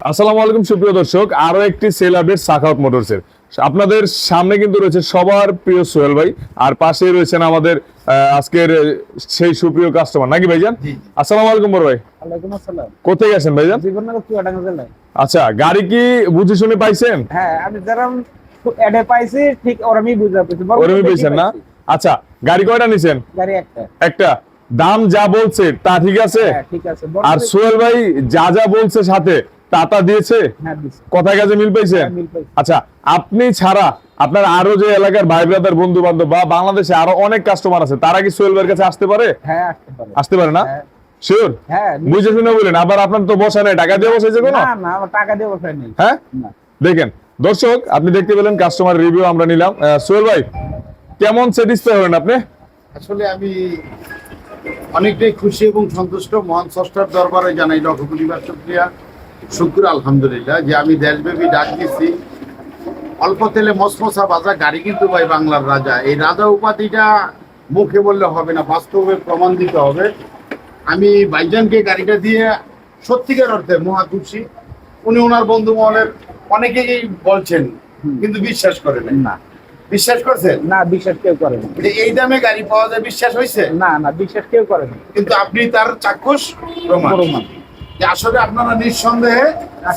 আসসালামু আলাইকুম সুপ্রিয় দর্শক। আরও একটি সেল আপডেট সাখাওয়াত মোটরসের আপনাদের সামনে কিন্তু রয়েছে সবার প্রিয় সোহেল ভাই আর পাশেই রয়েছেন আমাদের আজকের সেই সুপ্রিয় কাস্টমার নাকি ভাইজান? আসসালামু আলাইকুম বড় ভাই। ওয়ালাইকুম আসসালাম। কোথায় গেছেন ভাইজান? আচ্ছা গাড়ি কি বুঝে শুনে পাইছেন? হ্যাঁ আমি যেরকম অ্যাডে পাইছি ঠিক ওরমই বুঝা বরং ওরমই পেয়েছেন না? আচ্ছা গাড়ি কয়টা নিছেন? গাড়ি একটা। একটা। দাম যা বলছে তা ঠিক আছে? হ্যাঁ ঠিক আছে। আর সোহেল ভাই যা যা বলছে সাথে দিয়েছে? হ্যাঁ দিছি কথায় কাজে মিল পাইছেন হ্যাঁ, মিল পাইছি। আচ্ছা আপনি ছাড়া আপনার আরও যে এলাকার ভাই ব্রাদার বন্ধু বান্ধব বা বাংলাদেশে আরও অনেক কাস্টমার আছে তারা কি সোহেল ভাইয়ের কাছে আসতে পারে? হ্যাঁ আসতে পারে। না? হ্যাঁ। শিওর হ্যাঁ বুঝে শুনে বলেন আবার আপনার তো বসা নেই টাকা দিয়ে বসেছে কোনো? না না আমার টাকা দিয়ে বসাই নেই। হ্যাঁ? দেখেন দর্শক আপনি দেখতে পেলেন কাস্টমার রিভিউ আমরা নিলাম। আহ, সোহেল ভাই কেমন স্যাটিসফাই হলেন আপনি? আসলে আমি অনেকটাই খুশি এবং সন্তুষ্ট। মহান ষষ্ঠার দরবারে জানাই শুক্র আলহামদুলিল্লাহ যে আমি দেশব্যাপী ডাক দিচ্ছি অল্প তেলে মসমসা বাজা গাড়ি কিন্তু ভাই বাংলার রাজা। এই রাজা উপাধিটা মুখে বললে হবে না বাস্তবে প্রমাণ দিতে হবে। আমি ভাইজানকে গাড়িটা দিয়ে সত্যিকার অর্থে মহা খুশি। উনি ওনার বন্ধু মহলের অনেকেই বলছেন কিন্তু বিশ্বাস করে নাই। না। বিশ্বাস করছেন? না বিশ্বাস কেউ করে না যে এই দামে গাড়ি পাওয়া যায় বিশ্বাস হয়েছে না না বিশ্বাস কেউ করে কিন্তু আপনি তার চাক্ষুষ প্রমাণ। যে আসলে আপনারা নিঃসন্দেহে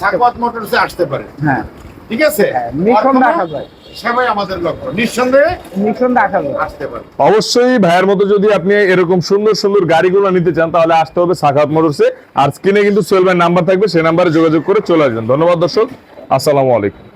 সাকওয়াত মোটরসে আসতে পারেন। হ্যাঁ। ঠিক আছে? হ্যাঁ, নিঃসন্দেহে আসা যায়। সেবাই আমাদের লক্ষ্য। নিঃসন্দেহে নিঃসন্দেহে আসা যায়। আসতে পারে অবশ্যই ভাইয়ের মতো যদি আপনি এরকম সুন্দর সুন্দর গাড়িগুলো নিতে চান তাহলে আসতে হবে সাখাত মোটরসে। আর স্ক্রিনে কিন্তু সোহেল নাম্বার থাকবে সেই নাম্বারে যোগাযোগ করে চলে আসবেন। ধন্যবাদ দর্শক। আসসালামু আলাইকুম।